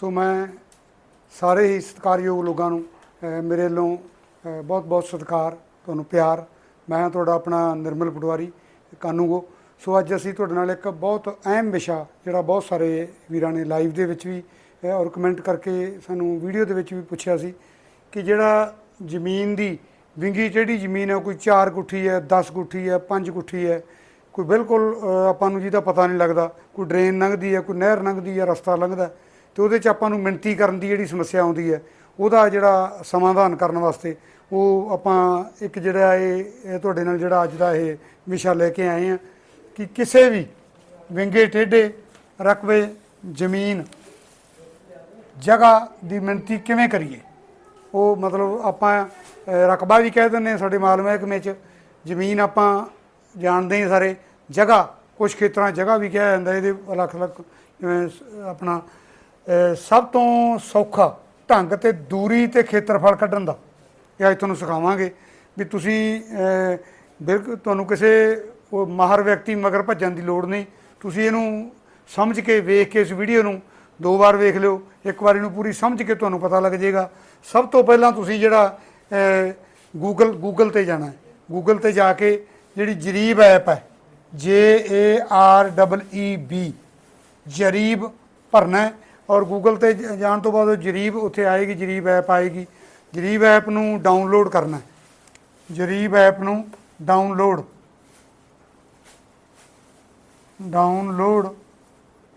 ਸੋ ਮੈਂ ਸਾਰੇ ਹੀ ਸਤਿਕਾਰਯੋਗ ਲੋਕਾਂ ਨੂੰ ਮੇਰੇ ਵੱਲੋਂ ਬਹੁਤ-ਬਹੁਤ ਸਤਿਕਾਰ, ਤੁਹਾਨੂੰ ਪਿਆਰ। ਮੈਂ ਤੁਹਾਡਾ ਆਪਣਾ ਨਿਰਮਲ ਪਟਵਾਰੀ ਕਾਨੂੰਗੋ ਸੋ ਅੱਜ ਅਸੀਂ ਤੁਹਾਡੇ ਨਾਲ ਇੱਕ ਬਹੁਤ ਅਹਿਮ ਵਿਸ਼ਾ, ਜਿਹੜਾ ਬਹੁਤ ਸਾਰੇ ਵੀਰਾਂ ਨੇ ਲਾਈਵ ਦੇ ਵਿੱਚ ਵੀ ਔਰ ਕਮੈਂਟ ਕਰਕੇ ਸਾਨੂੰ ਵੀਡੀਓ ਦੇ ਵਿੱਚ ਵੀ ਪੁੱਛਿਆ ਸੀ ਕਿ ਜਿਹੜਾ ਜ਼ਮੀਨ ਦੀ ਵਿੰਗੀ ਜਿਹੜੀ ਜ਼ਮੀਨ ਹੈ ਕੋਈ 4 ਗੁੱਠੀ ਹੈ 10 ਗੁੱਠੀ ਹੈ 5 ਗੁੱਠੀ ਹੈ, ਕੋਈ ਬਿਲਕੁਲ ਆਪਾਂ ਨੂੰ ਜਿਹਦਾ ਪਤਾ ਨਹੀਂ ਲੱਗਦਾ, ਕੋਈ ਡਰੇਨ ਲੰਘਦੀ ਹੈ, ਕੋਈ ਨਹਿਰ ਲੰਘਦੀ ਹੈ, ਰਸਤਾ ਲੰਘਦਾ ਤੇ ਉਹਦੇ 'ਚ ਆਪਾਂ ਨੂੰ ਮਿਣਤੀ ਕਰਨ ਦੀ ਜਿਹੜੀ ਸਮੱਸਿਆ ਆਉਂਦੀ ਹੈ, ਉਹਦਾ ਜਿਹੜਾ ਸਮਾਧਾਨ ਕਰਨ ਵਾਸਤੇ ਉਹ ਆਪਾਂ ਇੱਕ ਜਿਹੜਾ ਇਹ ਤੁਹਾਡੇ ਨਾਲ ਜਿਹੜਾ ਅੱਜ ਦਾ ਇਹ ਵਿਸ਼ਾ ਲੈ ਕੇ ਆਏ ਆ ਕਿ ਕਿਸੇ ਵੀ ਵਿੰਗੇ, ਟੇਢੇ, ਰਕਬੇ, ਜ਼ਮੀਨ ਜਗ੍ਹਾ ਦੀ ਮਿਣਤੀ ਕਿਵੇਂ ਕਰੀਏ? ਉਹ ਮਤਲਬ ਆਪਾਂ ਰਕਬਾ ਵੀ ਕਹਿ ਦਿੰਦੇ ਹਾਂ ਸਾਡੇ ਮਾਲ ਮਹਿਕਮੇ 'ਚ, ਜ਼ਮੀਨ ਆਪਾਂ ਜਾਣਦੇ ਹਾਂ ਸਾਰੇ, ਜਗ੍ਹਾ ਕੁਝ ਖੇਤਰਾਂ ਜਗ੍ਹਾ ਵੀ ਕਿਹਾ ਜਾਂਦਾ, ਇਹਦੇ ਅਲੱਗ ਅਲੱਗ ਜਿਵੇਂ ਆਪਣਾ ਸਭ ਤੋਂ ਸੌਖਾ ਢੰਗ ਤੇ ਦੂਰੀ ਤੇ ਖੇਤਰਫਲ ਕੱਢਣ ਦਾ। ਇਹ ਅੱਜ ਤੁਹਾਨੂੰ ਸਿਖਾਵਾਂਗੇ ਵੀ ਤੁਸੀਂ ਬਿਲਕੁਲ ਤੁਹਾਨੂੰ ਕਿਸੇ ਮਾਹਰ ਵਿਅਕਤੀ ਮਗਰ ਭੱਜਣ ਦੀ ਲੋੜ ਨਹੀਂ। ਤੁਸੀਂ ਇਹਨੂੰ ਸਮਝ ਕੇ ਵੇਖ ਕੇ ਇਸ ਵੀਡੀਓ ਨੂੰ ਦੋ ਵਾਰ ਵੇਖ ਲਿਓ, ਇੱਕ ਵਾਰ ਇਹਨੂੰ ਪੂਰੀ ਸਮਝ ਕੇ ਤੁਹਾਨੂੰ ਪਤਾ ਲੱਗ ਜਾਏਗਾ। ਸਭ ਤੋਂ ਪਹਿਲਾਂ ਤੁਸੀਂ ਜਿਹੜਾ ਗੂਗਲ ਗੂਗਲ ਤੇ ਜਾਣਾ ਹੈ। ਗੂਗਲ ਤੇ ਜਾ ਕੇ ਜਿਹੜੀ ਜਰੀਬ ਐਪ ਹੈ, J A R E E B, Jareeb ਭਰਨਾ ਹੈ। ਔਰ ਗੂਗਲ ਤੇ ਜਾਣ ਤੋਂ ਬਾਅਦ ਉਹ ਜਰੀਬ ਉੱਥੇ ਆਏਗੀ, ਜਰੀਬ ਐਪ ਆਏਗੀ। ਜਰੀਬ ਐਪ ਨੂੰ ਡਾਊਨਲੋਡ ਕਰਨਾ ਜਰੀਬ ਐਪ ਨੂੰ ਡਾਊਨਲੋਡ ਡਾਊਨਲੋਡ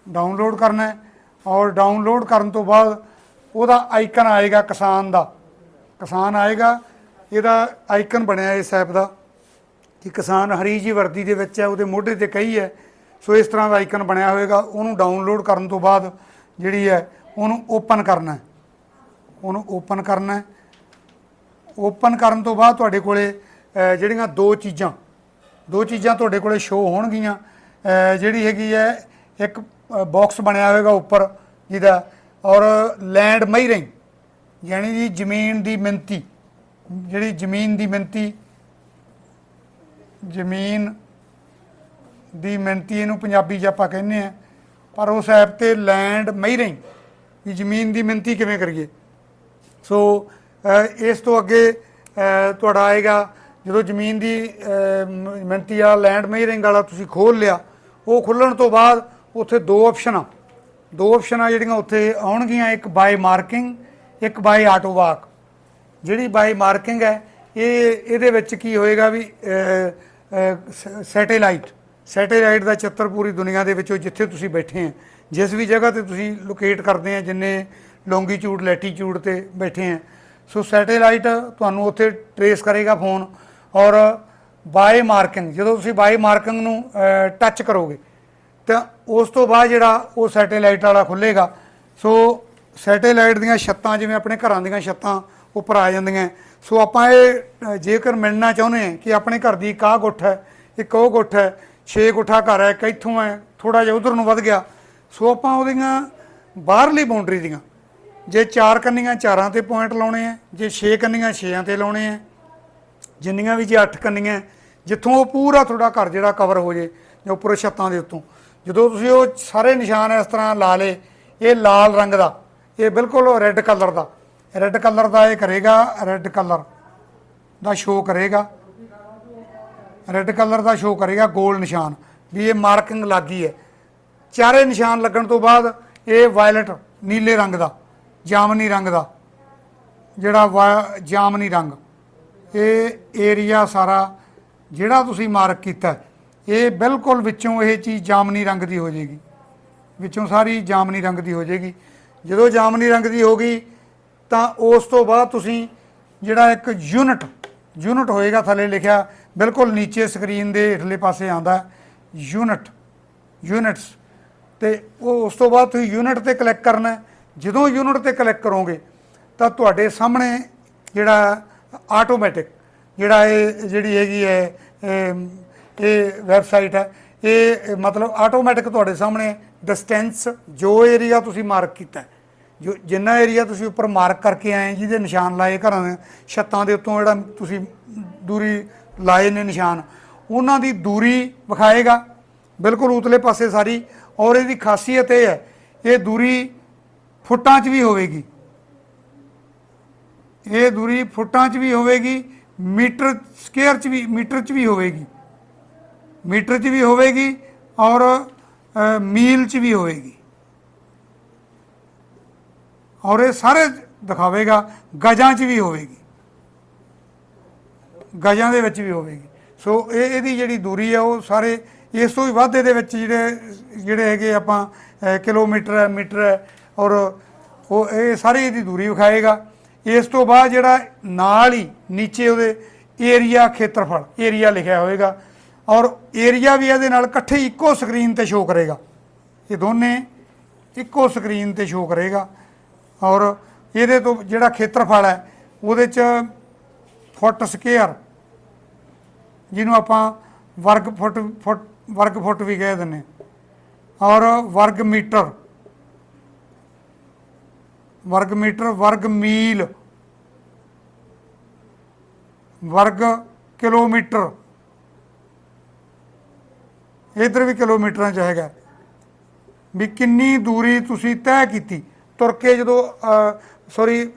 ਡਾਊਨਲੋਡ ਕਰਨਾ ਹੈ ਔਰ ਡਾਊਨਲੋਡ ਕਰਨ ਤੋਂ ਬਾਅਦ ਉਹਦਾ ਆਈਕਨ ਆਏਗਾ ਕਿਸਾਨ ਦਾ। ਕਿਸਾਨ ਆਏਗਾ, ਇਹਦਾ ਆਈਕਨ ਬਣਿਆ ਇਸ ਐਪ ਦਾ ਕਿ ਕਿਸਾਨ ਹਰੀ ਜੀ ਵਰਦੀ ਦੇ ਵਿੱਚ ਹੈ, ਉਹਦੇ ਮੋਢੇ ਤੇ ਕਈ ਹੈ। ਸੋ ਇਸ ਤਰ੍ਹਾਂ ਦਾ ਆਈਕਨ ਬਣਿਆ ਹੋਵੇਗਾ ਉਹਨੂੰ ਡਾਊਨਲੋਡ ਕਰਨ ਤੋਂ ਬਾਅਦ ਜਿਹੜੀ ਹੈ, ਉਹਨੂੰ ਓਪਨ ਕਰਨਾ ਉਹਨੂੰ ਓਪਨ ਕਰਨਾ ਓਪਨ ਕਰਨ ਤੋਂ ਬਾਅਦ ਤੁਹਾਡੇ ਕੋਲੇ ਜਿਹੜੀਆਂ ਦੋ ਚੀਜ਼ਾਂ ਦੋ ਚੀਜ਼ਾਂ ਤੁਹਾਡੇ ਕੋਲੇ ਸ਼ੋ ਹੋਣਗੀਆਂ। ਜਿਹੜੀ ਹੈਗੀ ਹੈ, ਇੱਕ ਬਾਕਸ ਬਣਿਆ ਹੋਵੇਗਾ ਉੱਪਰ ਜਿਹਦਾ, ਔਰ ਲੈਂਡ ਮਈਰਿੰਗ ਯਾਨੀ ਜੀ ਜ਼ਮੀਨ ਦੀ ਮਿੰਤੀ ਜਿਹੜੀ ਜ਼ਮੀਨ ਦੀ ਮਿੰਤੀ ਜ਼ਮੀਨ ਦੀ ਮਿੰਤੀ ਇਹਨੂੰ ਪੰਜਾਬੀ 'ਚ ਆਪਾਂ ਕਹਿੰਦੇ ਆ ਪਰ ਉਸ ਐਪ ਤੇ ਲੈਂਡ ਮਈ ਮਈਰਿੰਗ ਵੀ ਜ਼ਮੀਨ ਦੀ ਮਿੰਤੀ ਕਿਵੇਂ ਕਰੀਏ। ਸੋ ਇਸ ਤੋਂ ਅੱਗੇ ਤੁਹਾਡਾ ਆਏਗਾ ਜਦੋਂ ਜ਼ਮੀਨ ਦੀ ਅ, ਵਾਲਾ ਲੈਂਡ ਮੇਜਰਿੰਗ ਵਾਲਾ ਤੁਸੀਂ ਖੋਲ ਲਿਆ ਉਹ ਖੁੱਲਣ ਤੋਂ ਬਾਅਦ ਉੱਥੇ ਦੋ ਆਪਸ਼ਨ। ਦੋ ਆਪਸ਼ਨਾਂ ਜਿਹੜੀਆਂ ਉੱਥੇ ਆਉਣਗੀਆਂ ਇੱਕ ਬਾਈ ਮਾਰਕਿੰਗ ਇੱਕ ਬਾਈ ਆਟੋ ਵਾਕ ਜਿਹੜੀ ਬਾਈ ਮਾਰਕਿੰਗ ਹੈ ਇਹ ਇਹਦੇ ਵਿੱਚ ਕੀ ਹੋਏਗਾ ਵੀ ਸੈਟੇਲਾਈਟ ਸੈਟੇਲਾਈਟ ਦਾ ਚਿੱਤਰ ਪੂਰੀ ਦੁਨੀਆ ਦੇ ਵਿੱਚੋਂ ਜਿੱਥੇ ਤੁਸੀਂ ਬੈਠੇ ਆ, ਜਿਸ ਵੀ ਜਗ੍ਹਾ ਤੇ ਤੁਸੀਂ ਲੋਕੇਟ ਕਰਦੇ ਆ, ਜਿੰਨੇ ਲੌਂਗੀਟਿਊਡ ਲੈਟੀਟਿਊਡ ਤੇ ਬੈਠੇ ਆ। ਸੋ ਸੈਟੇਲਾਈਟ ਤੁਹਾਨੂੰ ਉੱਥੇ ਟਰੇਸ ਕਰੇਗਾ ਫੋਨ ਔਰ ਬਾਏ ਮਾਰਕਿੰਗ ਜਦੋਂ ਤੁਸੀਂ ਬਾਏ ਮਾਰਕਿੰਗ ਨੂੰ ਟੱਚ ਕਰੋਗੇ, ਤਾਂ ਉਸ ਤੋਂ ਬਾਅਦ ਜਿਹੜਾ ਉਹ ਸੈਟੇਲਾਈਟ ਵਾਲਾ ਖੁੱਲੇਗਾ ਸੋ ਸੈਟੇਲਾਈਟ ਦੀਆਂ ਛੱਤਾਂ, ਜਿਵੇਂ ਆਪਣੇ ਘਰਾਂ ਦੀਆਂ ਛੱਤਾਂ ਉੱਪਰ ਆ ਜਾਂਦੀਆਂ। ਸੋ ਆਪਾਂ ਇਹ ਜੇਕਰ ਮਿਲਣਾ ਚਾਹੁੰਦੇ ਹਾਂ ਕਿ ਆਪਣੇ ਘਰ ਦੀ ਇੱਕ ਆਹ ਗੁੱਠ ਹੈ, ਇੱਕ ਉਹ ਗੁੱਠ ਹੈ 6 ਗੁੱਠਾ ਘਰ ਹੈ ਇੱਕ ਇੱਥੋਂ ਹੈ ਥੋੜਾ ਜਿਹਾ ਉਧਰ ਨੂੰ ਵੱਧ ਗਿਆ। ਸੋ ਆਪਾਂ ਉਹਦੀਆਂ ਬਾਹਰਲੀ ਬਾਉਂਡਰੀ ਦੀਆਂ, ਜੇ ਚਾਰ ਕੰਨੀਆਂ ਚਾਰਾਂ ਤੇ ਪੁਆਇੰਟ ਲਾਉਣੇ ਆ, ਜੇ 6 ਕੰਨੀਆਂ ਛੇਆਂ ਤੇ ਲਾਉਣੇ ਆ, ਜਿੰਨੀਆਂ ਵੀ ਜੇ 8 ਕੰਨੀਆਂ, ਜਿੱਥੋਂ ਉਹ ਪੂਰਾ ਤੁਹਾਡਾ ਘਰ ਜਿਹੜਾ ਕਵਰ ਹੋ ਜੇ, ਜਾਂ ਉੱਪਰ ਛੱਤਾਂ ਦੇ ਉੱਤੋਂ। ਜਦੋਂ ਤੁਸੀਂ ਉਹ ਸਾਰੇ ਨਿਸ਼ਾਨ ਇਸ ਤਰ੍ਹਾਂ ਲਾ ਲੇ ਇਹ ਲਾਲ ਰੰਗ ਦਾ, ਇਹ ਬਿਲਕੁਲ ਰੈੱਡ ਕਲਰ ਦਾ। ਰੈੱਡ ਕਲਰ ਦਾ ਇਹ ਕਰੇਗਾ ਰੈੱਡ ਕਲਰ ਦਾ ਸ਼ੋ ਕਰੇਗਾ। ਰੈੱਡ ਕਲਰ ਦਾ ਸ਼ੋ ਕਰੇਗਾ ਗੋਲ ਨਿਸ਼ਾਨ। ਵੀ ਇਹ ਮਾਰਕਿੰਗ ਲੱਗੀ ਹੈ। ਚਾਰੇ ਨਿਸ਼ਾਨ ਲੱਗਣ ਤੋਂ ਬਾਅਦ ਇਹ ਵਾਇਲਟ ਨੀਲੇ ਰੰਗ ਦਾ, ਜਾਮਨੀ ਰੰਗ ਦਾ, ਜਿਹੜਾ ਵਾ- ਜਾਮਨੀ ਰੰਗ। ਇਹ ਏਰੀਆ ਸਾਰਾ ਜਿਹੜਾ ਤੁਸੀਂ ਮਾਰਕ ਕੀਤਾ, ਇਹ ਬਿਲਕੁਲ ਵਿੱਚੋਂ ਇਹ ਚੀਜ਼ ਜਾਮਨੀ ਰੰਗ ਦੀ ਹੋ ਜਾਏਗੀ। ਵਿੱਚੋਂ ਸਾਰੀ ਜਾਮਨੀ ਰੰਗ ਦੀ ਹੋ ਜਾਏਗੀ। ਜਦੋਂ ਜਾਮਨੀ ਰੰਗ ਦੀ ਹੋ ਗਈ, ਤਾਂ ਉਸ ਤੋਂ ਬਾਅਦ ਤੁਸੀਂ ਜਿਹੜਾ ਇੱਕ ਯੂਨਿਟ ਯੂਨਿਟ ਹੋਏਗਾ ਥੱਲੇ ਲਿਖਿਆ ਬਿਲਕੁਲ ਨੀਚੇ ਸਕਰੀਨ ਦੇ ਹੇਠਲੇ ਪਾਸੇ ਆਂਦਾ ਯੂਨਿਟ, ਯੂਨਿਟਸ। ਤੇ ਉਹ ਉਸ ਤੋਂ ਬਾਅਦ ਤੁਸੀਂ ਯੂਨਿਟ ਤੇ ਕਲਿੱਕ ਕਰਨਾ ਜਦੋਂ ਯੂਨਿਟ ਤੇ ਕਲਿੱਕ ਕਰੋਗੇ, ਤਾਂ ਤੁਹਾਡੇ ਸਾਹਮਣੇ ਜਿਹੜਾ ਆਟੋਮੈਟਿਕ ਜਿਹੜਾ ਇਹ ਜਿਹੜੀ ਹੈਗੀ ਹੈ, ਇਹ- ਵੈਬਸਾਈਟ ਹੈ, ਇਹ ਮਤਲਬ ਆਟੋਮੈਟਿਕ ਤੁਹਾਡੇ ਸਾਹਮਣੇ ਡਿਸਟੈਂਸ ਜੋ ਏਰੀਆ ਤੁਸੀਂ ਮਾਰਕ ਕੀਤਾ ਜੋ ਜਿੰਨਾ ਏਰੀਆ ਤੁਸੀਂ ਉੱਪਰ ਮਾਰਕ ਕਰਕੇ ਆਏ ਜਿਹਦੇ ਨਿਸ਼ਾਨ ਲਾਏ ਘਰਾਂ ਦੇ ਛੱਤਾਂ ਦੇ ਉੱਤੋਂ ਜਿਹੜਾ ਤੁਸੀਂ ਦੂਰੀ ਲਾਏ ਨੇ ਨਿਸ਼ਾਨ। ਉਹਨਾਂ ਦੀ ਦੂਰੀ ਵਿਖਾਏਗਾ। ਬਿਲਕੁਲ ਉਤਲੇ ਪਾਸੇ ਸਾਰੀ। ਔਰ ਇਹਦੀ ਖਾਸੀਅਤ ਇਹ ਹੈ, ਇਹ ਦੂਰੀ ਫੁੱਟਾਂ 'ਚ ਵੀ ਹੋਵੇਗੀ। ਇਹ ਦੂਰੀ ਫੁੱਟਾਂ 'ਚ ਵੀ ਹੋਵੇਗੀ, ਮੀਟਰ ਸਕੁਅਰ 'ਚ ਵੀ, ਮੀਟਰ 'ਚ ਵੀ ਹੋਵੇਗੀ। ਮੀਟਰ 'ਚ ਵੀ ਹੋਵੇਗੀ ਔਰ ਮੀਲ 'ਚ ਵੀ ਹੋਵੇਗੀ। ਔਰ ਇਹ ਸਾਰੇ ਦਿਖਾਵੇਗਾ, ਗਜਾਂ 'ਚ ਵੀ ਹੋਵੇਗੀ। ਗਜਾਂ ਦੇ ਵਿੱਚ ਵੀ ਹੋਵੇਗੀ। ਸੋ ਇਹ ਇਹਦੀ ਜਿਹੜੀ ਦੂਰੀ ਹੈ ਉਹ ਸਾਰੇ ਇਸ ਤੋਂ ਵੀ ਵੱਧ ਇਹਦੇ ਵਿੱਚ ਜਿਹੜੇ ਜਿਹੜੇ ਹੈਗੇ ਆਪਾਂ ਕਿਲੋਮੀਟਰ ਹੈ, ਮੀਟਰ ਹੈ, ਔਰ ਉਹ ਇਹ ਸਾਰੀ ਇਹਦੀ ਦੂਰੀ ਵਿਖਾਏਗਾ। ਇਸ ਤੋਂ ਬਾਅਦ ਜਿਹੜਾ ਨਾਲ ਹੀ ਨੀਚੇ ਉਹਦੇ ਏਰੀਆ ਖੇਤਰਫਲ, ਏਰੀਆ ਲਿਖਿਆ ਹੋਵੇਗਾ। ਔਰ ਏਰੀਆ ਵੀ ਇਹਦੇ ਨਾਲ ਇਕੱਠੇ ਇੱਕੋ ਸਕਰੀਨ ਤੇ ਸ਼ੋ ਕਰੇਗਾ। ਇਹ ਦੋਨੇ ਇੱਕੋ ਸਕਰੀਨ ਤੇ ਸ਼ੋ ਕਰੇਗਾ। ਔਰ ਇਹਦੇ ਤੋਂ ਜਿਹੜਾ ਖੇਤਰਫਲ ਹੈ, ਉਹਦੇ ਚ ਫੁੱਟ ਸਕੁਅਰ, ਜਿਹਨੂੰ ਆਪਾਂ ਵਰਗ ਫੁੱਟ ਫੁੱਟ, ਵਰਗ ਫੁੱਟ ਵੀ ਕਹਿ ਦਿੰਦੇ ਔਰ ਵਰਗ ਮੀਟਰ ਵਰਗ ਮੀਟਰ, ਵਰਗ ਮੀਲ, ਵਰਗ ਕਿਲੋਮੀਟਰ, ਇਧਰ ਵੀ ਕਿਲੋਮੀਟਰਾਂ ਚ ਹੈਗਾ, ਵੀ ਕਿੰਨੀ ਦੂਰੀ ਤੁਸੀਂ ਤੈਅ ਕੀਤੀ, ਤੁਰ ਕੇ ਜਦੋਂ ਸੌਰੀ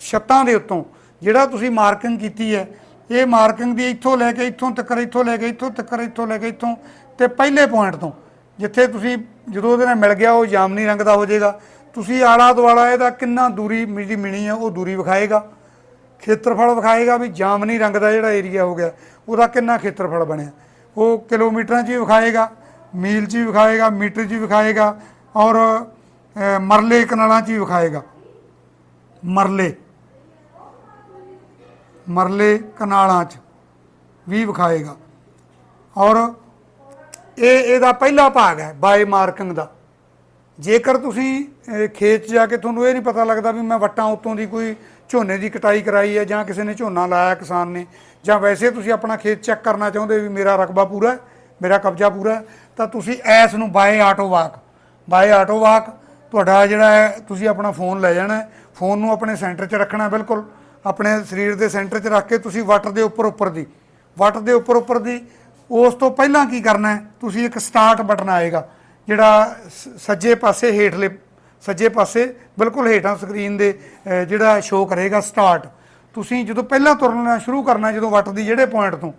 ਛੱਤਾਂ ਦੇ ਉੱਤੋਂ ਜਿਹੜਾ ਤੁਸੀਂ ਮਾਰਕਿੰਗ ਕੀਤੀ ਹੈ, ਇਹ ਮਾਰਕਿੰਗ ਦੀ ਇੱਥੋਂ ਲੈ ਕੇ ਇੱਥੋਂ ਤੱਕ, ਇੱਥੋਂ ਲੈ ਕੇ ਇੱਥੋਂ ਤੱਕ, ਇੱਥੋਂ ਲੈ ਕੇ ਇੱਥੋਂ ਤੇ ਪਹਿਲੇ ਪੁਆਇੰਟ ਤੋਂ, ਜਿੱਥੇ ਤੁਸੀਂ ਜਦੋਂ ਉਹਦੇ ਨਾਲ ਮਿਲ ਗਿਆ, ਉਹ ਜਾਮਨੀ ਰੰਗ ਦਾ ਹੋ ਜਾਏਗਾ। ਤੁਸੀਂ ਆਲਾ ਦੁਆਲਾ ਇਹਦਾ ਕਿੰਨਾ ਦੂਰੀ ਜਿਹੜੀ ਮਿਣੀ ਹੈ, ਉਹ ਦੂਰੀ ਵਿਖਾਏਗਾ। ਖੇਤਰਫਲ ਵਿਖਾਏਗਾ ਵੀ ਜਾਮਨੀ ਰੰਗ ਦਾ ਜਿਹੜਾ ਏਰੀਆ ਹੋ ਗਿਆ, ਉਹਦਾ ਕਿੰਨਾ ਖੇਤਰਫਲ ਬਣਿਆ। ਉਹ ਕਿਲੋਮੀਟਰਾਂ 'ਚ ਵੀ ਵਿਖਾਏਗਾ, ਮੀਲ 'ਚ ਵੀ ਵਿਖਾਏਗਾ, ਮੀਟਰ 'ਚ ਵੀ ਵਿਖਾਏਗਾ ਔਰ ਮਰਲੇ ਕਨਾਲਾਂ 'ਚ ਵੀ ਵਿਖਾਏਗਾ। ਮਰਲੇ। ਮਰਲੇ ਕਨਾਲਾਂ 'ਚ ਵੀ ਵਿਖਾਏਗਾ। ਔਰ ਇਹ ਇਹਦਾ ਪਹਿਲਾ ਭਾਗ ਹੈ, ਬਾਈ ਮਾਰਕਿੰਗ ਦਾ। ਜੇਕਰ ਤੁਸੀਂ ਖੇਤ 'ਚ ਜਾ ਕੇ ਤੁਹਾਨੂੰ ਇਹ ਨਹੀਂ ਪਤਾ ਲੱਗਦਾ ਵੀ ਮੈਂ ਵੱਟਾਂ ਉੱਤੋਂ ਦੀ ਕੋਈ ਝੋਨੇ ਦੀ ਕਟਾਈ ਕਰਾਈ ਹੈ ਜਾਂ ਕਿਸੇ ਨੇ ਝੋਨਾ ਲਾਇਆ ਕਿਸਾਨ ਨੇ, ਜਾਂ ਵੈਸੇ ਤੁਸੀਂ ਆਪਣਾ ਖੇਤ ਚੈੱਕ ਕਰਨਾ ਚਾਹੁੰਦੇ ਵੀ ਮੇਰਾ ਰਕਬਾ ਪੂਰਾ ਹੈ, ਮੇਰਾ ਕਬਜ਼ਾ ਪੂਰਾ ਹੈ, ਤਾਂ ਤੁਸੀਂ ਐਸ ਨੂੰ by auto walk. By auto walk, ਤੁਹਾਡਾ ਜਿਹੜਾ ਹੈ, ਤੁਸੀਂ ਆਪਣਾ ਫੋਨ ਲੈ ਜਾਣਾ ਫੋਨ ਨੂੰ ਆਪਣੇ ਸੈਂਟਰ 'ਚ ਰੱਖਣਾ ਬਿਲਕੁਲ। ਆਪਣੇ ਸਰੀਰ ਦੇ ਸੈਂਟਰ 'ਚ ਰੱਖ ਕੇ ਤੁਸੀਂ ਵੱਟ ਦੇ ਉੱਪਰ ਉੱਪਰ ਦੀ। ਵੱਟ ਦੇ ਉੱਪਰ ਉੱਪਰ ਦੀ, ਉਸ ਤੋਂ ਪਹਿਲਾਂ ਕੀ ਕਰਨਾ ਹੈ? ਤੁਸੀਂ ਇੱਕ ਸਟਾਰਟ ਬਟਨ ਆਏਗਾ, ਜਿਹੜਾ ਸ- ਸੱਜੇ ਪਾਸੇ ਹੇਠਲੇ, ਸੱਜੇ ਪਾਸੇ ਬਿਲਕੁਲ ਹੇਠਾਂ ਸਕਰੀਨ ਦੇ ਜਿਹੜਾ ਸ਼ੋ ਕਰੇਗਾ ਸਟਾਰਟ ਤੁਸੀਂ ਜਦੋਂ ਪਹਿਲਾਂ ਤੁਰਨਾ ਸ਼ੁਰੂ ਕਰਨਾ, ਜਦੋਂ ਵੱਟ ਦੀ ਜਿਹੜੇ ਪੁਆਇੰਟ ਤੋਂ,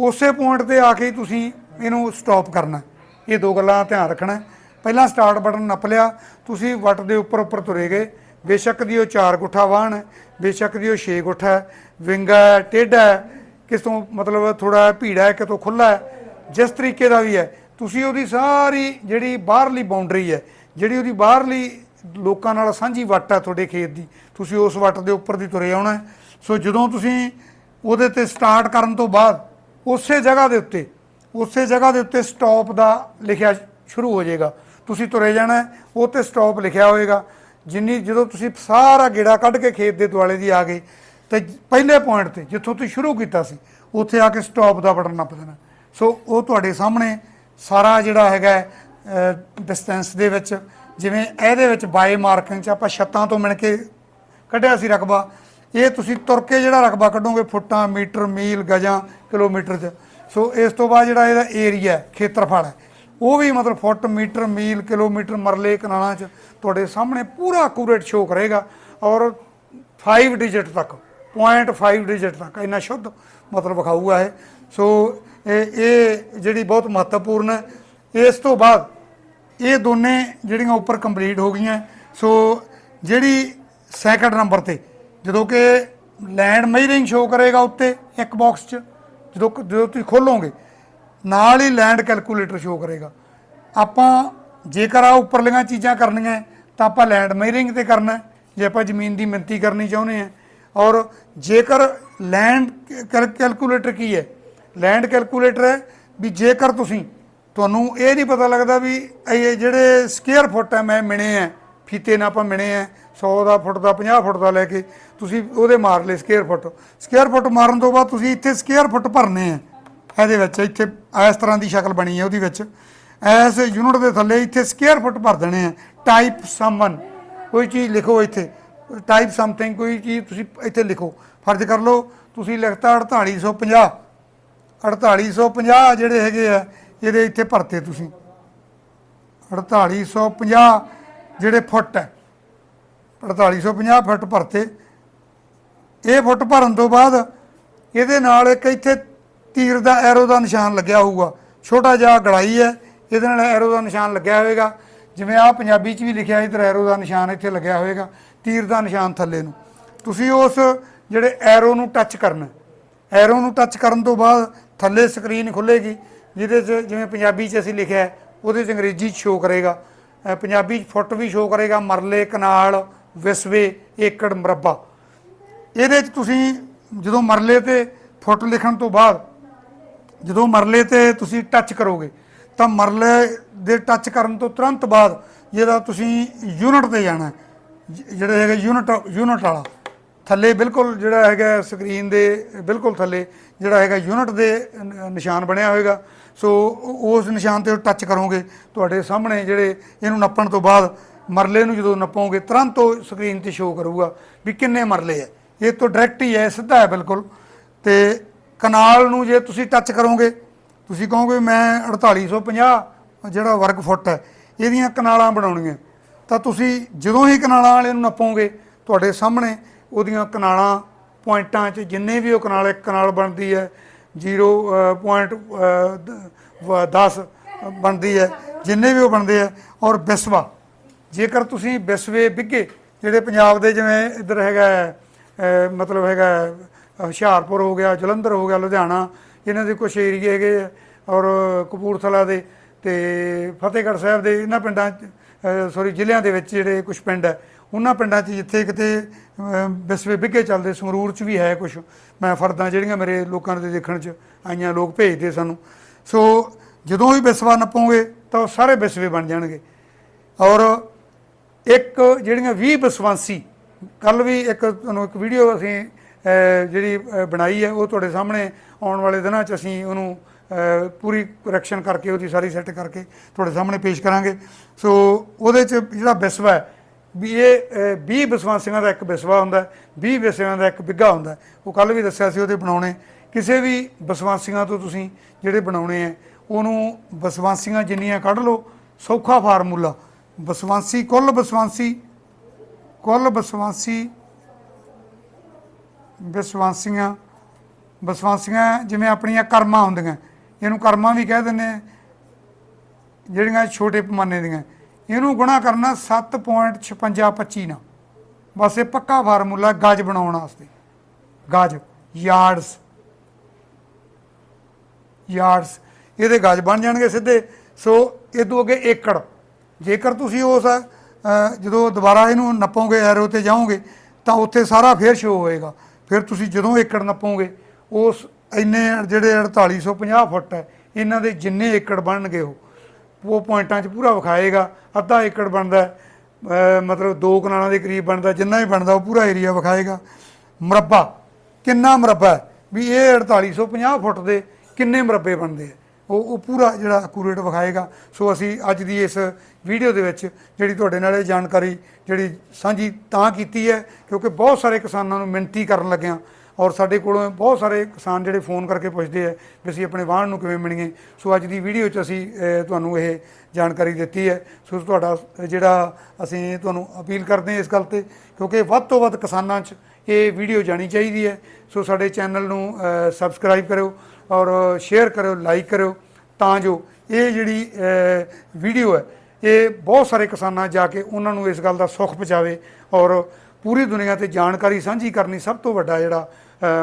ਉਸੇ ਪੁਆਇੰਟ ਤੇ ਆ ਕੇ ਤੁਸੀਂ ਇਹਨੂੰ ਸਟਾਪ ਕਰਨਾ ਇਹ ਦੋ ਗੱਲਾਂ ਧਿਆਨ ਰੱਖਣਾ ਪਹਿਲਾਂ ਸਟਾਰਟ ਬਟਨ ਨੱਪ ਲਿਆ, ਤੁਸੀਂ ਵੱਟ ਦੇ ਉੱਪਰ ਉੱਪਰ ਤੁਰੇ ਗਏ। ਬੇਸ਼ੱਕ ਦੀ ਉਹ ਚਾਰ ਗੁੱਠਾ ਵਾਹਣ ਹੈ, ਬੇਸ਼ੱਕ ਦੀ ਉਹ ਛੇ ਗੁੱਠਾ ਹੈ, ਵਿੰਗਾ ਹੈ ਟੇਢਾ ਹੈ ਕਿਤੋਂ ਮਤਲਬ ਥੋੜਾ ਭੀੜਾ ਹੈ, ਕਿਤੋਂ ਖੁੱਲਾ ਹੈ, ਜਿਸ ਤਰੀਕੇ ਦਾ ਵੀ ਹੈ। ਤੁਸੀਂ ਉਹਦੀ ਸਾਰੀ ਜਿਹੜੀ ਬਾਹਰਲੀ ਬਾਉਂਡਰੀ ਹੈ, ਜਿਹੜੀ ਉਹਦੀ ਬਾਹਰਲੀ ਲੋਕਾਂ ਨਾਲ ਸਾਂਝੀ ਵੱਟ ਹੈ ਤੁਹਾਡੇ ਖੇਤ ਦੀ, ਤੁਸੀਂ ਉਸ ਵੱਟ ਦੇ ਉੱਪਰ ਦੀ ਤੁਰੇ ਆਉਣਾ ਸੋ ਜਦੋਂ ਤੁਸੀਂ ਉਹਦੇ ਤੇ ਸਟਾਰਟ ਕਰਨ ਤੋਂ ਬਾਅਦ ਉਸੇ ਜਗ੍ਹਾ ਦੇ ਉੱਤੇ, ਉਸੇ ਜਗ੍ਹਾ ਦੇ ਉੱਤੇ ਸਟਾਪ ਦਾ ਲਿਖਿਆ ਸ਼ੁਰੂ ਹੋ ਜਾਏਗਾ। ਤੁਸੀਂ ਤੁਰੇ ਜਾਣਾ ਉਹ ਤੇ ਸਟਾਪ ਲਿਖਿਆ ਹੋਏਗਾ। ਜਿੰਨੀ ਜਦੋਂ ਤੁਸੀਂ ਸਾਰਾ ਗੇੜਾ ਕੱਢ ਕੇ ਖੇਤ ਦੇ ਦੁਆਲੇ ਦੀ ਆ ਗਏ, ਤੇ ਪਹਿਲੇ ਪੁਆਇੰਟ ਤੇ ਜਿੱਥੋਂ ਤੁਸੀਂ ਸ਼ੁਰੂ ਕੀਤਾ ਸੀ, ਉੱਥੇ ਆ ਕੇ ਸਟਾਪ ਦਾ ਬਟਨ ਨੱਪ ਦੇਣਾ। ਸੋ ਉਹ ਤੁਹਾਡੇ ਸਾਹਮਣੇ ਸਾਰਾ ਜਿਹੜਾ ਹੈਗਾ ਡਿਸਟੈਂਸ ਦੇ ਵਿੱਚ, ਜਿਵੇਂ ਇਹਦੇ ਵਿੱਚ ਬਾਏ ਮਾਰਕਿੰਗ ਚ ਆਪਾਂ ਛੱਤਾਂ ਤੋਂ ਮਿਣ ਕੇ ਕੱਢਿਆ ਸੀ ਰਕਬਾ, ਇਹ ਤੁਸੀਂ ਤੁਰ ਕੇ ਜਿਹੜਾ ਰਕਬਾ ਕੱਢੋਗੇ, ਫੁੱਟਾਂ, ਮੀਟਰ, ਮੀਲ, ਗਜਾਂ, ਕਿਲੋਮੀਟਰ ਚ। ਸੋ ਇਸ ਤੋਂ ਬਾਅਦ ਜਿਹੜਾ ਇਹਦਾ ਏਰੀਆ ਖੇਤਰਫਲ ਹੈ। ਉਹ ਵੀ ਮਤਲਬ ਫੁੱਟ, ਮੀਟਰ, ਮੀਲ, ਕਿਲੋਮੀਟਰ ਮਰਲੇ ਕਨਾਲਾਂ ਚ ਤੁਹਾਡੇ ਸਾਹਮਣੇ ਪੂਰਾ ਅਕੂਰੇਟ ਸ਼ੋ ਕਰੇਗਾ ਔਰ 5 ਡਿਜਿਟ ਤੱਕ 0.5 ਡਿਜਿਟ ਤੱਕ ਇੰਨਾ ਸ਼ੁੱਧ ਮਤਲਬ ਵਿਖਾਊਗਾ ਇਹ। ਸੋ ਇਹ ਇਹ ਜਿਹੜੀ ਬਹੁਤ ਮਹੱਤਵਪੂਰਨ ਹੈ, ਇਸ ਤੋਂ ਬਾਅਦ ਇਹ ਦੋਨੇ ਜਿਹੜੀਆਂ ਉੱਪਰ ਕੰਪਲੀਟ ਹੋ ਗਈਆਂ ਸੋ ਜਿਹੜੀ ਸੈਕੰਡ ਨੰਬਰ ਤੇ, ਜਦੋਂ ਕਿ ਲੈਂਡ ਮੇਜਰਿੰਗ ਸ਼ੋ ਕਰੇਗਾ ਉੱਤੇ ਇੱਕ ਬਾਕਸ 'ਚ, ਜਦੋਂ ਜਦੋਂ ਤੁਸੀਂ ਖੋਲੋਗੇ ਨਾਲ ਹੀ ਲੈਂਡ ਕੈਲਕੂਲੇਟਰ ਸ਼ੋ ਕਰੇਗਾ। ਆਪਾਂ ਜੇਕਰ ਆ ਉੱਪਰਲੀਆਂ ਚੀਜ਼ਾਂ ਕਰਨੀਆਂ ਤਾਂ ਆਪਾਂ ਲੈਂਡ ਮੇਜਰਿੰਗ ਤੇ ਕਰਨਾ ਜੇ ਆਪਾਂ ਜ਼ਮੀਨ ਦੀ ਮਿਣਤੀ ਕਰਨੀ ਚਾਹੁੰਦੇ ਹਾਂ। ਔਰ ਜੇਕਰ ਲੈਂਡ ਕੈਲਕੂਲੇਟਰ ਕੀ ਹੈ? ਲੈਂਡ ਕੈਲਕੂਲੇਟਰ ਹੈ ਵੀ ਜੇਕਰ ਤੁਸੀਂ, ਤੁਹਾਨੂੰ ਇਹ ਨਹੀਂ ਪਤਾ ਲੱਗਦਾ ਵੀ ਇਹ ਜਿਹੜੇ ਸਕੁਅਰ ਫੁੱਟ ਹੈ, ਮੈਂ ਮਿਣੇ ਹੈ, ਫੀਤੇ ਨਾਲ ਆਪਾਂ ਮਿਣੇ ਹੈ 100 ਦਾ ਫੁੱਟ ਦਾ 50 ਫੁੱਟ ਦਾ ਲੈ ਕੇ ਤੁਸੀਂ ਉਹਦੇ ਮਾਰ ਲਏ ਸਕੁਅਰ ਫੁੱਟ ਸਕੁਅਰ ਫੁੱਟ ਮਾਰਨ ਤੋਂ ਬਾਅਦ ਤੁਸੀਂ ਇੱਥੇ ਸਕੁਅਰ ਫੁੱਟ ਭਰਨੇ ਆ ਇਹਦੇ ਵਿੱਚ ਇੱਥੇ ਇਸ ਤਰ੍ਹਾਂ ਦੀ ਸ਼ਕਲ ਬਣੀ ਹੈ ਉਹਦੀ ਵਿੱਚ। ਇਸ ਯੂਨਿਟ ਦੇ ਥੱਲੇ ਇੱਥੇ ਸਕੁਅਰ ਫੁੱਟ ਭਰ ਦੇਣੇ ਆ। ਟਾਈਪ ਸਮਨ ਕੋਈ ਚੀਜ਼ ਲਿਖੋ ਇੱਥੇ। ਟਾਈਪ ਸਮਥਿੰਗ ਕੋਈ ਚੀਜ਼ ਤੁਸੀਂ ਇੱਥੇ ਲਿਖੋ। ਫਰਜ਼ ਕਰ ਲਓ, ਤੁਸੀਂ ਲਿਖਤਾ 4850 4850 ਜਿਹੜੇ ਹੈਗੇ ਆ, ਇਹਦੇ ਇੱਥੇ ਭਰਤੇ ਤੁਸੀਂ। 4850 ਜਿਹੜੇ ਫੁੱਟ ਹੈ। 4850 ਫੁੱਟ ਭਰਤੇ। ਇਹ ਫੁੱਟ ਭਰਨ ਤੋਂ ਬਾਅਦ ਇਹਦੇ ਨਾਲ ਇੱਕ ਇੱਥੇ ਤੀਰ ਦਾ ਐਰੋ ਦਾ ਨਿਸ਼ਾਨ ਲੱਗਿਆ ਹੋਊਗਾ। ਛੋਟਾ ਜਿਹਾ ਗੜਾਈ ਹੈ, ਇਹਦੇ ਨਾਲ ਐਰੋ ਦਾ ਨਿਸ਼ਾਨ ਲੱਗਿਆ ਹੋਵੇਗਾ। ਜਿਵੇਂ ਆ ਪੰਜਾਬੀ 'ਚ ਵੀ ਲਿਖਿਆ ਇਧਰ ਐਰੋ ਦਾ ਨਿਸ਼ਾਨ ਇੱਥੇ ਲੱਗਿਆ ਹੋਵੇਗਾ, ਤੀਰ ਦਾ ਨਿਸ਼ਾਨ ਥੱਲੇ ਨੂੰ। ਤੁਸੀਂ ਉਸ ਜਿਹੜੇ ਐਰੋ ਨੂੰ ਟੱਚ ਕਰਨਾ ਐਰੋ ਨੂੰ ਟੱਚ ਕਰਨ ਤੋਂ ਬਾਅਦ ਥੱਲੇ ਸਕਰੀਨ ਖੁੱਲੇਗੀ, ਜਿਹਦੇ 'ਚ ਜਿਵੇਂ ਪੰਜਾਬੀ 'ਚ ਅਸੀਂ ਲਿਖਿਆ ਉਹਦੇ 'ਚ ਅੰਗਰੇਜ਼ੀ 'ਚ ਸ਼ੋ ਕਰੇਗਾ। ਪੰਜਾਬੀ 'ਚ ਫੁੱਟ ਵੀ ਸ਼ੋ ਕਰੇਗਾ, ਮਰਲੇ, ਕਨਾਲ, ਵਿਸਵੇ, ਏਕੜ, ਮਰਬਾ। ਇਹਦੇ 'ਚ ਤੁਸੀਂ ਜਦੋਂ ਮਰਲੇ ਤੇ ਫੁੱਟ ਲਿਖਣ ਤੋਂ ਬਾਅਦ ਜਦੋਂ ਮਰਲੇ ਤੇ ਤੁਸੀਂ ਟੱਚ ਕਰੋਗੇ, ਤਾਂ ਮਰਲੇ ਦੇ ਟੱਚ ਕਰਨ ਤੋਂ ਤੁਰੰਤ ਬਾਅਦ ਜਿਹੜਾ ਤੁਸੀਂ ਯੂਨਿਟ ਤੇ ਜਾਣਾ ਜ- ਜਿਹੜਾ ਹੈਗਾ ਯੂਨਿਟ ਯੂਨਿਟ ਵਾਲਾ, ਥੱਲੇ ਬਿਲਕੁਲ ਜਿਹੜਾ ਹੈਗਾ ਸਕਰੀਨ ਦੇ, ਬਿਲਕੁਲ ਥੱਲੇ ਜਿਹੜਾ ਹੈਗਾ ਯੂਨਿਟ ਦੇ ਨ- ਨਿਸ਼ਾਨ ਬਣਿਆ ਹੋਏਗਾ, ਸੋ ਉਸ ਨਿਸ਼ਾਨ ਤੇ ਟੱਚ ਕਰੋਗੇ, ਤੁਹਾਡੇ ਸਾਹਮਣੇ ਜਿਹੜੇ ਇਹਨੂੰ ਨੱਪਣ ਤੋਂ ਬਾਅਦ ਮਰਲੇ ਨੂੰ ਜਦੋਂ ਨੱਪੋਗੇ, ਤੁਰੰਤ ਉਹ ਸਕਰੀਨ ਤੇ ਸ਼ੋਅ ਕਰੂਗਾ ਵੀ ਕਿੰਨੇ ਮਰਲੇ ਹੈ। ਇਹ ਤੋਂ ਡਾਇਰੈਕਟ ਹੀ ਹੈ, ਸਿੱਧਾ ਹੈ ਬਿਲਕੁਲ। ਤੇ ਕਨਾਲ ਨੂੰ ਜੇ ਤੁਸੀਂ ਟੱਚ ਕਰੋਗੇ, ਤੁਸੀਂ ਕਹੋਗੇ ਮੈਂ 4850 ਜਿਹੜਾ ਵਰਗ ਫੁੱਟ ਹੈ, ਇਹਦੀਆਂ ਕਨਾਲਾਂ ਬਣਾਉਣੀਆਂ। ਤਾਂ ਤੁਸੀਂ ਜਦੋਂ ਹੀ ਕਨਾਲਾਂ ਵਾਲੇ ਨੂੰ ਨੱਪੋਗੇ, ਤੁਹਾਡੇ ਸਾਹਮਣੇ ਉਹਦੀਆਂ ਕਨਾਲਾਂ ਪੁਆਇੰਟਾਂ 'ਚ ਜਿੰਨੇ ਵੀ ਉਹ ਕਨਾਲ, ਇੱਕ ਕਨਾਲ ਬਣਦੀ ਹੈ 0.10 ਬਣਦੀ ਹੈ, ਜਿੰਨੇ ਵੀ ਉਹ ਬਣਦੇ ਆ ਔਰ ਬਿਸਵਾ। ਜੇਕਰ ਤੁਸੀਂ ਬਿਸਵੇ ਬਿੱਗੇ, ਜਿਹੜੇ ਪੰਜਾਬ ਦੇ ਜਿਵੇਂ ਇੱਧਰ ਹੈਗਾ ਮਤਲਬ ਹੈਗਾ ਹੁਸ਼ਿਆਰਪੁਰ ਹੋ ਗਿਆ ਜਲੰਧਰ ਹੋ ਗਿਆ ਲੁਧਿਆਣਾ ਇਹਨਾਂ ਦੇ ਕੁਝ ਏਰੀਏ ਹੈਗੇ ਔਰ ਕਪੂਰਥਲਾ ਦੇ ਤੇ ਫਤਿਹਗੜ੍ਹ ਸਾਹਿਬ ਦੇ ਇਹਨਾਂ ਪਿੰਡਾਂ ਸੌਰੀ ਜ਼ਿਲ੍ਹਿਆਂ ਦੇ ਵਿੱਚ ਜਿਹੜੇ ਕੁਝ ਪਿੰਡ ਹੈ ਉਹਨਾਂ ਪਿੰਡਾਂ 'ਚ ਜਿੱਥੇ ਕਿਤੇ ਅਹ, ਬਿਸਵੇ ਬਿੱਗੇ ਚੱਲਦੇ ਸੰਗਰੂਰ 'ਚ ਵੀ ਹੈ ਕੁਝ ਮੈਂ ਫਰਦਾਂ ਜਿਹੜੀਆਂ ਮੇਰੇ ਲੋਕਾਂ ਦੇ ਦੇਖਣ 'ਚ ਆਈਆਂ ਲੋਕ ਭੇਜਦੇ ਸਾਨੂੰ। ਸੋ ਜਦੋਂ ਵੀ ਬਿਸਵਾ ਨੱਪੋਗੇ ਤਾਂ ਉਹ ਸਾਰੇ ਬਿਸਵੇ ਬਣ ਜਾਣਗੇ। ਔਰ ਇੱਕ ਜਿਹੜੀਆਂ 20 ਬਸਵਾਂਸੀ ਕੱਲ ਵੀ ਇੱਕ ਤੁਹਾਨੂੰ ਇੱਕ ਵੀਡੀਓ ਅਸੀਂ ਜਿਹੜੀ ਬਣਾਈ ਹੈ ਉਹ ਤੁਹਾਡੇ ਸਾਹਮਣੇ ਆਉਣ ਵਾਲੇ ਦਿਨਾਂ 'ਚ ਅਸੀਂ ਉਹਨੂੰ ਪੂਰੀ ਕਰੈਕਸ਼ਨ ਕਰਕੇ ਉਹਦੀ ਸਾਰੀ ਸੈੱਟ ਕਰਕੇ ਤੁਹਾਡੇ ਸਾਹਮਣੇ ਪੇਸ਼ ਕਰਾਂਗੇ। ਸੋ ਉਹਦੇ 'ਚ ਜਿਹੜਾ ਵਿਸਵਾ ਹੈ ਵੀ ਇਹ ਅਹ, 20 ਬਸਵਾਂਸੀਆਂ ਦਾ ਇੱਕ ਵਿਸਵਾ ਹੁੰਦਾ ਹੈ, 20 ਬਿਸਵਿਆਂ ਦਾ ਇੱਕ ਬਿੱਗਾ ਹੁੰਦਾ ਉਹ ਕੱਲ ਵੀ ਦੱਸਿਆ ਸੀ ਉਹਦੇ ਬਣਾਉਣੇ। ਕਿਸੇ ਵੀ ਬਸਵਾਂਸੀਆਂ ਤੋਂ ਤੁਸੀਂ ਜਿਹੜੇ ਬਣਾਉਣੇ ਆ ਉਹਨੂੰ ਬਸਵਾਂਸੀਆਂ ਜਿੰਨੀਆਂ ਕੱਢ ਲਓ ਸੌਖਾ ਫਾਰਮੂਲਾ। ਬਸਵਾਂਸੀ ਕੁੱਲ ਬਸਵਾਂਸੀ ਕੁੱਲ ਬਸਵਾਂਸੀ ਵਿਸਵਾਸੀਆਂ ਵਿਸਵਾਸੀਆਂ ਜਿਵੇਂ ਆਪਣੀਆਂ ਕਰਮਾਂ ਹੁੰਦੀਆਂ, ਇਹਨੂੰ ਕਰਮਾਂ ਵੀ ਕਹਿ ਦਿੰਦੇ ਆ, ਜਿਹੜੀਆਂ ਛੋਟੇ ਪੈਮਾਨੇ ਦੀਆਂ। ਇਹਨੂੰ ਗੁਣਾ ਕਰਨਾ 7.5625 ਨਾਲ। ਬਸ ਇਹ ਪੱਕਾ ਫਾਰਮੂਲਾ ਗਜ ਬਣਾਉਣ ਵਾਸਤੇ। ਗਜ, ਯਾਰਡਸ। ਯਾਰਡਸ, ਇਹਦੇ ਗਜ ਬਣ ਜਾਣਗੇ ਸਿੱਧੇ। ਸੋ ਇਹ ਤੋਂ ਅੱਗੇ ਏਕੜ। ਜੇਕਰ ਤੁਸੀਂ ਉਸ ਜਦੋਂ ਦੁਬਾਰਾ ਇਹਨੂੰ ਨੱਪੋਗੇ ਐਰੋ ਤੇ ਜਾਓਗੇ, ਤਾਂ ਉੱਥੇ ਸਾਰਾ ਫੇਰ ਸ਼ੋ ਹੋਏਗਾ। ਫਿਰ ਤੁਸੀਂ ਜਦੋਂ ਏਕੜ ਨੱਪੋਗੇ, ਉਸ ਇੰਨੇ ਜਿਹੜੇ 4850 ਫੁੱਟ ਹੈ, ਇਹਨਾਂ ਦੇ ਜਿੰਨੇ ਏਕੜ ਬਣਨਗੇ ਉਹ ਉਹ ਪੁਆਇੰਟਾਂ 'ਚ ਪੂਰਾ ਵਿਖਾਏਗਾ, ਅੱਧਾ ਏਕੜ ਬਣਦਾ ਮਤਲਬ ਦੋ ਕਨਾਲਾਂ ਦੇ ਕਰੀਬ ਬਣਦਾ, ਜਿੰਨਾ ਵੀ ਬਣਦਾ ਉਹ ਪੂਰਾ ਏਰੀਆ ਵਿਖਾਏਗਾ। ਮੁਰੱਬਾ, ਕਿੰਨਾ ਮੁਰੱਬਾ ਵੀ ਇਹ 4850 ਫੁੱਟ ਦੇ ਕਿੰਨੇ ਮੁਰੱਬੇ ਬਣਦੇ ਆ? ਉਹ ਉਹ ਪੂਰਾ ਜਿਹੜਾ ਅਕੂਰੇਟ ਵਿਖਾਏਗਾ। ਸੋ ਅਸੀਂ ਅੱਜ ਦੀ ਇਸ ਵੀਡੀਓ ਦੇ ਵਿੱਚ ਜਿਹੜੀ ਤੁਹਾਡੇ ਨਾਲ ਇਹ ਜਾਣਕਾਰੀ ਜਿਹੜੀ ਸਾਂਝੀ ਤਾਂ ਕੀਤੀ ਹੈ, ਕਿਉਂਕਿ ਬਹੁਤ ਸਾਰੇ ਕਿਸਾਨਾਂ ਨੂੰ ਮਿਹਨਤੀ ਕਰਨ ਲੱਗਿਆਂ ਔਰ ਸਾਡੇ ਕੋਲੋਂ ਬਹੁਤ ਸਾਰੇ ਕਿਸਾਨ ਜਿਹੜੇ ਫੋਨ ਕਰਕੇ ਪੁੱਛਦੇ ਆ ਵੀ ਅਸੀਂ ਆਪਣੇ ਵਾਹਣ ਨੂੰ ਕਿਵੇਂ ਮਿਣੀਏ। ਸੋ ਅੱਜ ਦੀ ਵੀਡੀਓ 'ਚ ਅਸੀਂ ਤੁਹਾਨੂੰ ਇਹ ਜਾਣਕਾਰੀ ਦਿੱਤੀ ਹੈ। ਸੋ ਤੁਹਾਡਾ ਜਿਹੜਾ ਅਸੀਂ ਤੁਹਾਨੂੰ ਅਪੀਲ ਕਰਦੇ ਹਾਂ ਇਸ ਗੱਲ ਤੇ, ਕਿਉਂਕਿ ਵੱਧ ਤੋਂ ਵੱਧ ਕਿਸਾਨਾਂ 'ਚ ਇਹ ਵੀਡੀਓ ਜਾਣੀ ਚਾਹੀਦੀ ਹੈ। ਸੋ ਸਾਡੇ ਚੈਨਲ ਨੂੰ ਸਬਸਕ੍ਰਾਈਬ ਕਰਿਓ। ਔਰ ਸ਼ੇਅਰ ਕਰਿਓ ਲਾਈਕ ਕਰਿਓ, ਤਾਂ ਜੋ ਇਹ ਜਿਹੜੀ ਵੀਡੀਓ ਹੈ, ਇਹ ਬਹੁਤ ਸਾਰੇ ਕਿਸਾਨਾਂ ਜਾ ਕੇ ਉਹਨਾਂ ਨੂੰ ਇਸ ਗੱਲ ਦਾ ਸੁੱਖ ਪਹੁੰਚਾਵੇ ਔਰ ਪੂਰੀ ਦੁਨੀਆ ਤੇ ਜਾਣਕਾਰੀ ਸਾਂਝੀ ਕਰਨੀ ਸਭ ਤੋਂ ਵੱਡਾ ਜਿਹੜਾ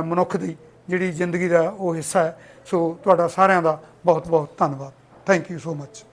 ਮਨੁੱਖ ਦੀ ਜਿਹੜੀ ਜ਼ਿੰਦਗੀ ਦਾ ਉਹ ਹਿੱਸਾ ਹੈ। ਸੋ ਤੁਹਾਡਾ ਸਾਰਿਆਂ ਦਾ ਬਹੁਤ ਬਹੁਤ ਧੰਨਵਾਦ। Thank you so much